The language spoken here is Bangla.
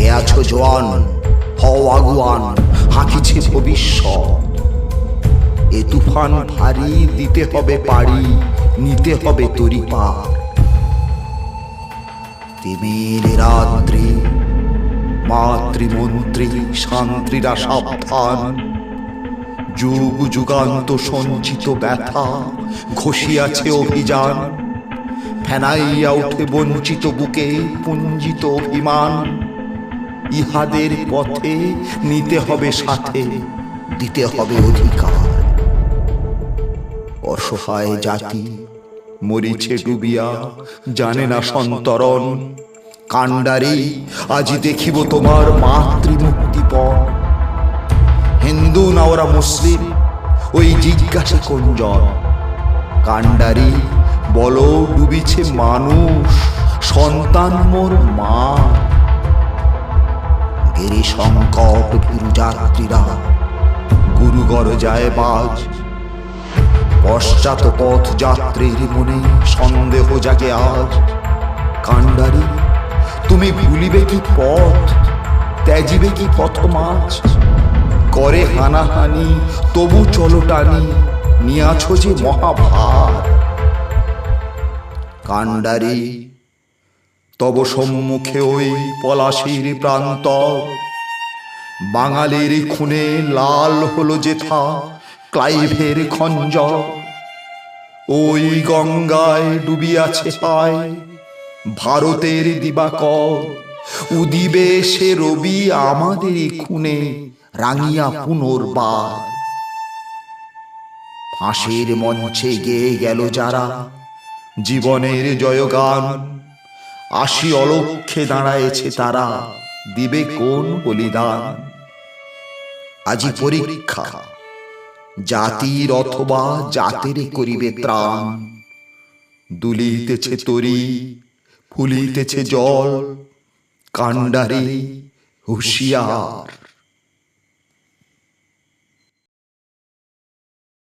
কে আছো জোয়ান, হও আগুয়ান, হাঁকিছে ভবিষ্যৎ। এ তুফান ভারী, দিতে হবে পাড়ি, নিতে হবে তরি পার তিমির রাত্রি, মাতৃমন্ত্রী শান্ত্রীরা সাবধান। যুগ যুগান্ত সঞ্চিত ব্যথা ঘষিয়াছে অভিযান। ফেনাইয়া উঠে বঞ্চিত বুকে পুঞ্জিত অভিমান। ইহাদের পথে নিতে হবে সাথে, দিতে হবে অধিকার। অসহায় জাতি মরিছে ডুবিয়া, জানে না সন্তরণ। কাণ্ডারি, আজি দেখিব তোমার মাতৃমুক্তিপণ হিন্দু না ওরা মুসলিম, ওই জিজ্ঞাসা কোন কোনজন কাণ্ডারি, বলো, ডুবিছে মানুষ, সন্তান মোর মা। সংকট ভীরু যাত্রীরা গুরুগর যায় বাজ। পশ্চাৎ পথ যাত্রীর মনে সন্দেহ জাগে আজ। কাণ্ডারি, তুমি ভুলিবে কি পথ? ত্যাজিবে কি পথ মাছ? করে হানাহানি, তবু চলো টানি, নিয়াছ যে মহাভার। কাণ্ডারি, তব সম্মুখে ওই পলাশির প্রান্ত বাঙালির খুনে লাল হলো যেথা ক্লাইভের খঞ্জ। ওই গঙ্গায় ডুবিয়াছে হায় ভারতের দিবাকর। উদিবে সে রবি আমাদের খুনে, রাঙিয়া পুনর্বার। ফাঁসির মঞ্চে গেয়ে গেল যারা, জীবনের জয়গান। আশি অলক্ষে দাঁড়ায়েছে তারা, দিবে কোন বলিদান? আজি পরীক্ষা। জাতির অথবা জাতের করিবে ত্রাণ। দুলিতেছে তরি ফুলিতেছে জল কাণ্ডারে হুঁশিয়ার।